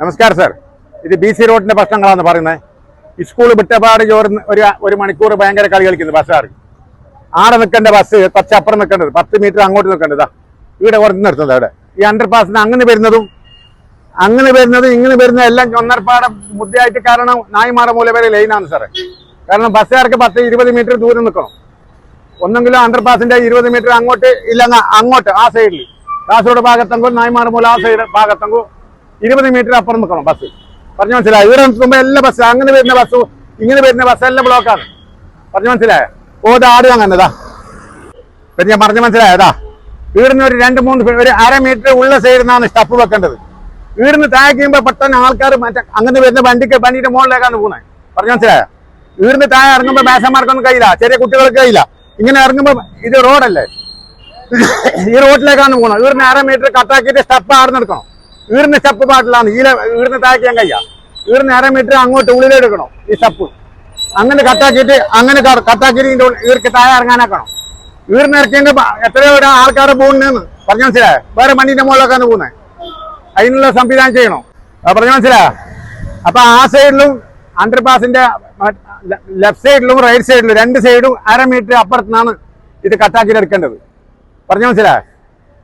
നമസ്കാരം സാർ ഇത് B C റോഡിന്റെ ഭക്ഷണങ്ങളാന്ന് പറയുന്നത്. സ്കൂൾ വിട്ടപാട് ചോർന്ന് ഒരു ഒരു മണിക്കൂർ ഭയങ്കര കളി കളിക്കുന്നു ബസ്സാർ ആടെ നിൽക്കേണ്ട ബസ് കുറച്ച് അപ്പുറം നിൽക്കേണ്ടത് പത്ത് മീറ്റർ അങ്ങോട്ട് നിൽക്കേണ്ടതാ. ഇവിടെ കുറച്ച് നിർത്തുന്നത് അവിടെ. ഈ അണ്ടർ പാസിന് അങ്ങനെ വരുന്നതും അങ്ങനെ വരുന്നതും ഇങ്ങനെ വരുന്ന എല്ലാം ഒന്നരപ്പാടെ ബുദ്ധിയായിട്ട് കാരണം നായിമാറ മൂല വരെ ലൈനാണ് സാറേ കാരണം ബസ്സുകാർക്ക് പത്ത് ഇരുപത് മീറ്റർ ദൂരം നിൽക്കണം. ഒന്നെങ്കിലും അണ്ടർ പാസിന്റെ ഇരുപത് മീറ്റർ അങ്ങോട്ട് ഇല്ലെങ്കിൽ അങ്ങോട്ട് ആ സൈഡിൽ കാസർഗോഡ് ഭാഗത്തെങ്കോ നായിമാറ മൂല ആ സൈഡ് ഭാഗത്തെങ്കോ ഇരുപത് മീറ്റർ അപ്പുറം നിൽക്കണം ബസ് പറഞ്ഞു മനസ്സിലായി? ഇവിടെ നിൽക്കുമ്പോൾ എല്ലാ ബസ് അങ്ങനെ വരുന്ന ബസ് ഇങ്ങനെ വരുന്ന ബസ് എല്ലാം ബ്ലോക്കാണ് പറഞ്ഞു മനസ്സിലായ? ഓ ഇത് ആദ്യം അങ്ങനെതാ പിന്നെ ഞാൻ പറഞ്ഞു മനസ്സിലായതാ ഇവിടുന്ന് ഒരു രണ്ട് മൂന്ന് ഒരു അര മീറ്റർ ഉള്ള സൈഡിൽ നിന്നാണ് വെക്കേണ്ടത്. ഇവിടുന്ന് താഴെക്കുമ്പോൾ പെട്ടെന്ന് ആൾക്കാർ മറ്റേ അങ്ങനെ വരുന്ന വണ്ടിക്ക് വണ്ടിയുടെ മുകളിലേക്കാണ് പോകുന്നത്. പറഞ്ഞു മനസ്സിലായ? ഇവിടുന്ന് താഴെ ഇറങ്ങുമ്പോൾ ബാസന്മാർക്കൊന്നും കഴിയില്ല. ചെറിയ കുട്ടികൾക്ക് കഴിയില്ല. ഇങ്ങനെ ഇറങ്ങുമ്പോൾ ഇത് റോഡല്ലേ ഈ റോഡിലേക്കാണ് പോകുന്നത്. ഇവിടുന്ന് അര മീറ്റർ കട്ടാക്കിയിട്ട് സ്റ്റപ്പ് ആടെ ഇവിടുന്ന് സ്റ്റെപ്പ് പാട്ടിലാണ്. ഈല ഇവിടുന്ന് താഴെക്കാൻ കഴിയാ ഇവിടുന്ന് അര മീറ്റർ അങ്ങോട്ട് ഉള്ളിലെടുക്കണം ഈ സ്റ്റെപ്പ് അങ്ങനെ കട്ടാക്കിയിട്ട് അങ്ങനെ കട്ടാക്കിയിട്ട് ഇതിന്റെ ഇവർക്ക് താഴെ ഇറങ്ങാനാക്കണം. ഇവിടുന്ന് ഇറക്കിയെങ്കിൽ എത്രയോ ആൾക്കാർ പോകുന്നതെന്ന് പറഞ്ഞു മനസ്സിലായോ? വേറെ മണ്ണിന്റെ മുകളിലൊക്കെയാണ് പോകുന്നത് അതിനുള്ള സംവിധാനം ചെയ്യണം. പറഞ്ഞു മനസ്സിലായോ? അപ്പൊ ആ സൈഡിലും അണ്ടർ പാസിന്റെ ലെഫ്റ്റ് സൈഡിലും റൈറ്റ് സൈഡിലും രണ്ട് സൈഡും അര മീറ്റർ അപ്പുറത്തുനിന്നാണ് ഇത് കട്ടാക്കിയിട്ട് എടുക്കേണ്ടത്. പറഞ്ഞു മനസ്സിലായോ?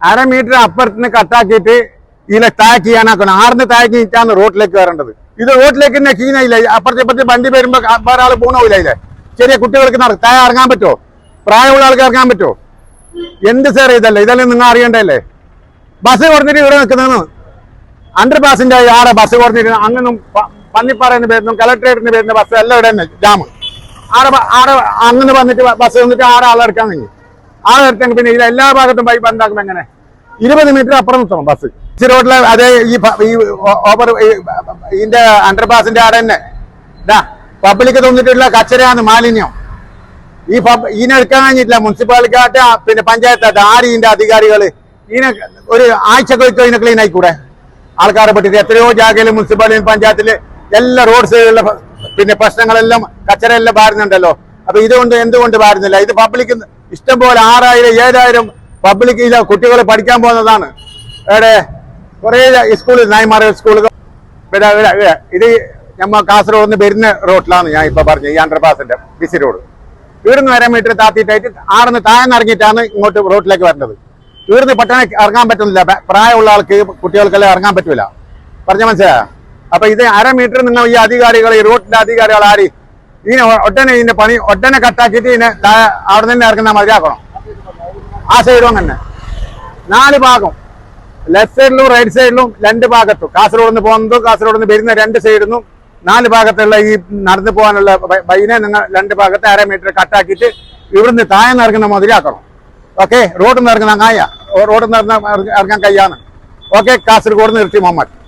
അര മീറ്റർ അപ്പുറത്തുനിന്ന് കട്ടാക്കിയിട്ട് ഇതിലെ താക്ക് ചെയ്യാനാക്കണം. ആറിന് താക്ക് നീറ്റാണ് റോഡിലേക്ക് വരേണ്ടത് ഇത് റോഡിലേക്ക് തന്നെ കീനയില്ല അപ്പുറത്തെ ഇപ്പുറത്തെ വണ്ടി വരുമ്പോ വേറെ ആൾ പോകണില്ല ഇല്ലേ ചെറിയ കുട്ടികൾക്ക് താഴെ ഇറങ്ങാൻ പറ്റുമോ? പ്രായമുള്ള ആൾക്ക് ഇറങ്ങാൻ പറ്റുമോ? എന്ത് സാർ ഇതല്ലേ? ഇതല്ലേ നിങ്ങൾ അറിയണ്ടല്ലേ ബസ് കുറഞ്ഞിട്ട് ഇവിടെ നിൽക്കുന്നതെന്ന് അണ്ടർ പാസിന്റെ ആടെ ബസ് കുറഞ്ഞിട്ട് അങ്ങനും പന്നിപ്പാറേന്ന് വരുന്നു കലക്ടറേറ്റിന് വരുന്ന ബസ് എല്ലാം ഇവിടെ തന്നെ ജാം ആടെ ആടെ അങ്ങനെ വന്നിട്ട് ബസ് വന്നിട്ട് ആടെ ആളെടുക്കാൻ കഴിഞ്ഞു ആളെടുത്തെങ്കിൽ പിന്നെ ഇതിൽ എല്ലാ ഭാഗത്തും ബൈ ബന്ധാക്കും എങ്ങനെ? ഇരുപത് മീറ്റർ അപ്പുറം നിർത്തണം ബസ്. റോഡിലെ അതേ ഈ ഓവർ ഇതിന്റെ അണ്ടർപാസിന്റെ ആടെ തന്നെ. ഇതാ പബ്ലിക് തോന്നിട്ടുള്ള കച്ചരയാണ് മാലിന്യം. ഈ പബ് ഇതിനെ എടുക്കാൻ കഴിഞ്ഞിട്ടില്ല. മുനിസിപ്പാലിറ്റി പിന്നെ പഞ്ചായത്തായിട്ട് ആര് ഇതിന്റെ അധികാരികൾ ഇതിനെ ഒരു ആഴ്ച കഴിച്ചോ ഇതിനെ ക്ലീൻ ആയിക്കൂടെ? ആൾക്കാരെ പറ്റിയിട്ട് എത്രയോ ജാഗയിലും മുനിസിപ്പാലിറ്റി പഞ്ചായത്തിൽ എല്ലാ റോഡ് സൈഡിലുള്ള പിന്നെ പ്രശ്നങ്ങളെല്ലാം കച്ചറയെല്ലാം ബാരുന്നുണ്ടല്ലോ. അപ്പൊ ഇതുകൊണ്ട് എന്തുകൊണ്ട് ബാരുന്നില്ല? ഇത് പബ്ലിക് ഇഷ്ടംപോലെ ആറായിരം ഏഴായിരം പബ്ലിക് ഇതിലെ കുട്ടികൾ പഠിക്കാൻ പോകുന്നതാണ്. ഇവിടെ കുറേ സ്കൂളിൽ നായ്മാർ സ്കൂളുകൾ ഇത് നമ്മ കാസർഗോഡ് നിന്ന് വരുന്ന റോഡിലാണ് ഞാൻ ഇപ്പൊ പറഞ്ഞത് ഈ അണ്ടർപാസിന്റെ ബിസി റോഡ് ഇവിടുന്ന് വരാൻ മീറ്റർ താത്തിയിട്ടായിട്ട് ആടുന്ന് താഴ്ന്നിറങ്ങിയിട്ടാണ് ഇങ്ങോട്ട് റോഡിലേക്ക് വരേണ്ടത്. ഇവിടുന്ന് പെട്ടെന്ന് ഇറങ്ങാൻ പറ്റുന്നില്ല. പ്രായമുള്ള ആൾക്ക് കുട്ടികൾക്കെല്ലാം ഇറങ്ങാൻ പറ്റൂല. പറഞ്ഞ മനസ്സിലായ? അപ്പൊ ഇത് അര മീറ്റർ നിങ്ങൾ ഈ അധികാരികൾ ഈ റോഡിന്റെ അധികാരികൾ ആര്? ഇതിനെ ഒട്ടനെ ഇതിന്റെ പണി ഒട്ടനെ കട്ടാക്കിയിട്ട് ഇതിനെ അവിടെ നിന്ന് ഇറങ്ങുന്ന മതിയാക്കണം ആ സൈഡും അങ്ങനെ. നാല് ഭാഗം. ലെഫ്റ്റ് സൈഡിലും റൈറ്റ് സൈഡിലും രണ്ട് ഭാഗത്തും. കാസർഗോഡ് നിന്ന് പോകുന്നതും കാസർഗോഡ് നിന്ന് വരുന്ന രണ്ട് സൈഡിൽ നിന്നും നാല് ഭാഗത്തുള്ള ഈ നടന്നു പോകാനുള്ള ബൈനെ നിങ്ങൾ രണ്ട് ഭാഗത്ത് അര മീറ്റർ കട്ടാക്കിയിട്ട് ഇവിടുന്ന് താഴെ നിറങ്ങുന്ന മതിലാക്കണം ഓക്കെ റോഡിൽ നിന്ന് ഇറങ്ങുന്ന അങ്ങായ. റോഡിൽ നിന്ന് ഇറങ്ങാൻ കഴിയാണ്. ഓക്കെ കാസർഗോഡ് നിർത്തി മുഹമ്മദ്.